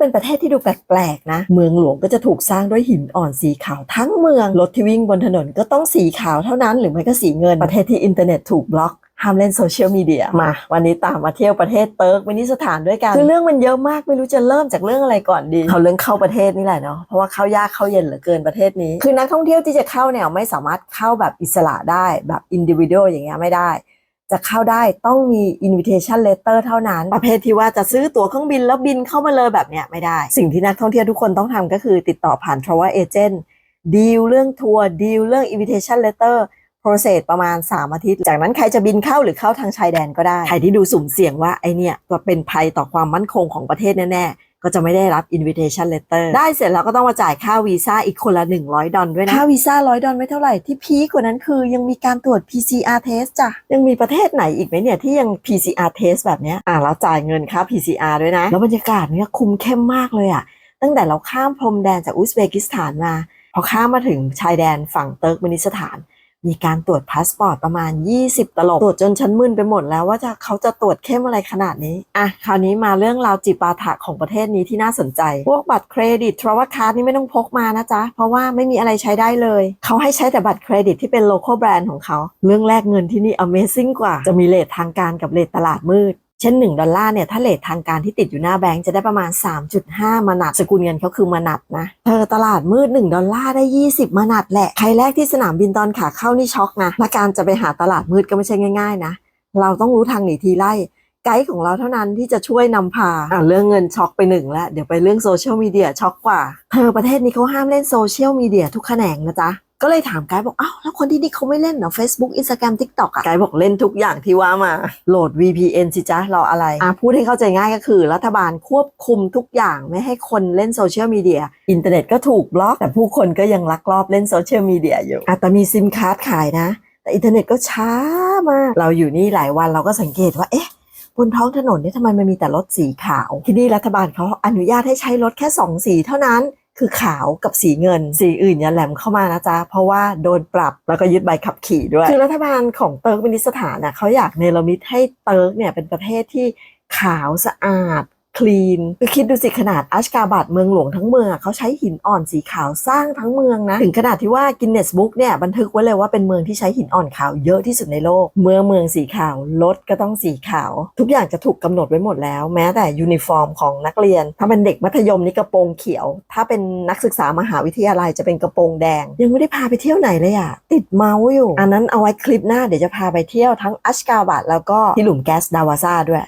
เป็นประเทศที่ดูแปลกๆนะ เมืองหลวงก็จะถูกสร้างด้วยหินอ่อนสีขาวทั้งเมือง รถที่วิ่งบนถนนก็ต้องสีขาวเท่านั้น หรือไม่ก็สีเงิน ประเทศที่อินเทอร์เน็ตถูกบล็อกห้ามเล่นโซเชียลมีเดียมา วันนี้ตามมาเที่ยวประเทศเติร์กมินิสถานด้วยกัน คือเรื่องมันเยอะมากไม่รู้จะเริ่มจากเรื่องอะไรก่อนดีเอาเรื่องเข้าประเทศนี่แหละเนาะเพราะว่าเข้ายากเข้าเย็นเหลือเกินประเทศนี้ คือนักท่องเที่ยวที่จะเข้าเนี่ยไม่สามารถเข้าแบบอิสระได้แบบอินดิวิ a l อย่างเงี้ยไม่ได้ จะเข้าได้ต้องมี invitation letter เท่านั้น ประเภทที่ว่าจะซื้อตั๋วเครื่องบินแล้วบินเข้ามาเลยแบบเนี้ยไม่ได้ สิ่งที่นักท่องเที่ยวทุกคนต้องทำก็คือติดต่อผ่าน travel agent ดีลเรื่องทัวร์ดีลเรื่อง invitation letter process ประมาณ 3 อาทิตย์ จากนั้นใครจะบินเข้าหรือเข้าทางชายแดนก็ได้ ใครที่ดูสุ่มเสี่ยงว่าไอเนี่ยจะเป็นภัยต่อความมั่นคงของประเทศแน่ๆ ก็จะไม่ได้รับ invitation letter ได้เสร็จแล้วก็ต้องมาจ่ายค่าวีซ่าอีกคนละ 100 ดอลด้วยนะ ค่าวีซ่า100ดอลไม่เท่าไหร่ ที่พีคกว่านั้นคือยังมีการตรวจ PCR test จ้ะ ยังมีประเทศไหนอีกไหมเนี่ย ที่ยัง PCR test แบบเนี้ยอะแล้วจ่ายเงินค่า PCR ด้วยนะ แล้วบรรยากาศเนี่ยคุมเข้มมากเลยอะตั้งแต่เราข้ามพรมแดนจากอุซเบกิสถานมาพอข้ามมาถึงชายแดนฝั่งเติร์กเมนิสถาน มีการตรวจพาสปอร์ตประมาณ 20 ตลบ ตรวจจนชั้นมึนไปหมดแล้วว่าจะเขาจะตรวจเข้มอะไรขนาดนี้ อะ คราวนี้มาเรื่องราวจิปาถะของประเทศนี้ที่น่าสนใจ พวกบัตรเครดิตทราวัคาร์ดนี่ไม่ต้องพกมานะจ๊ะ เพราะว่าไม่มีอะไรใช้ได้เลย เขาให้ใช้แต่บัตรเครดิตที่เป็นโล c a l แบรนด์ของเขา เรื่องแลกเงินที่นี่ Amazing กว่า จะมีเลททางการกับเลทตลาดมืด เช่น 1 ดอลลาร์เนี่ยถ้าเลททางการที่ติดอยู่หน้าแบงก์จะได้ประมาณ 3.5 มานัดสกุลเงินเขาคือมานัดนะเธอตลาดมืด 1 ดอลลาร์ได้ 20 มานัดแหละ ใครแรกที่สนามบินตอนขาเข้านี่ช็อกนะและการจะไปหาตลาดมืดก็ไม่ใช่ง่าย ๆ นะ เราต้องรู้ทางหนีทีไล่ ไกด์ของเราเท่านั้นที่จะช่วยนำพาอะเรื่องเงินช็อกไปหนึ่งแล้ว เดี๋ยวไปเรื่องโซเชียลมีเดียช็อกกว่าเธอประเทศนี้เขาห้ามเล่นโซเชียลมีเดียทุกแขนงนะจ๊ะก็เลยถามไกด์บอกอ้าวแล้วคนที่นี่เขาไม่เล่นเหรอ Facebook Instagram TikTok อะไกด์บอกเล่นทุกอย่างที่ว่ามา โหลด VPN สิจ๊ะ รออะไร อะพูดให้เข้าใจง่ายก็คือ รัฐบาลควบคุมทุกอย่างไม่ให้คนเล่นโซเชียลมีเดีย อินเทอร์เน็ตก็ถูกบล็อก แต่ผู้คนก็ยังลักลอบเล่นโซเชียลมีเดียอยู่อะแต่มีซิมการ์ดขายนะ แต่อินเทอร์เน็ตก็ช้ามาก เราอยู่นี่หลายวันเราก็สังเกตว่าเอ๊ะบ นท้องถนนเนี่ยทำไมมันมีแต่รถสีขาว ที่นี่รัฐบาลเขาอนุญาตให้ใช้รถแค่ 2 สีเท่านั้น คือขาวกับสีเงิน สีอื่นอย่าแหลมเข้ามานะจ๊ะ เพราะว่าโดนปรับแล้วก็ยึดใบขับขี่ด้วย คือรัฐบาลของเติร์กมินิสถานน่ะเขาอยากเนรมิตให้เติร์กเนี่ยเป็นประเทศที่ขาวสะอาด คลีนคือคิดดูสิขนาดอัชกาบัดเมืองหลวงทั้งเมืองเขาใช้หินอ่อนสีขาวสร้างทั้งเมืองนะ ถึงขนาดที่ว่ากินเนสบุ๊กเนี่ยบันทึกไว้เลยว่าเป็นเมืองที่ใช้หินอ่อนขาวเยอะที่สุดในโลก เมื่อเมืองสีขาวรถก็ต้องสีขาว ทุกอย่างจะถูกกำหนดไว้หมดแล้ว แม้แต่ยูนิฟอร์มของนักเรียน ถ้าเป็นเด็กมัธยมนี่กระโปรงเขียว ถ้าเป็นนักศึกษามหาวิทยาลัยจะเป็นกระโปรงแดง ยังไม่ได้พาไปเที่ยวไหนเลยอะติดเมาส์อยู่ อันนั้นเอาไว้คลิปหน้าเดี๋ยวจะพาไปเที่ยวทั้งอัชกาบัดแล้วก็ที่หลุมแก๊สดาวาซาด้วย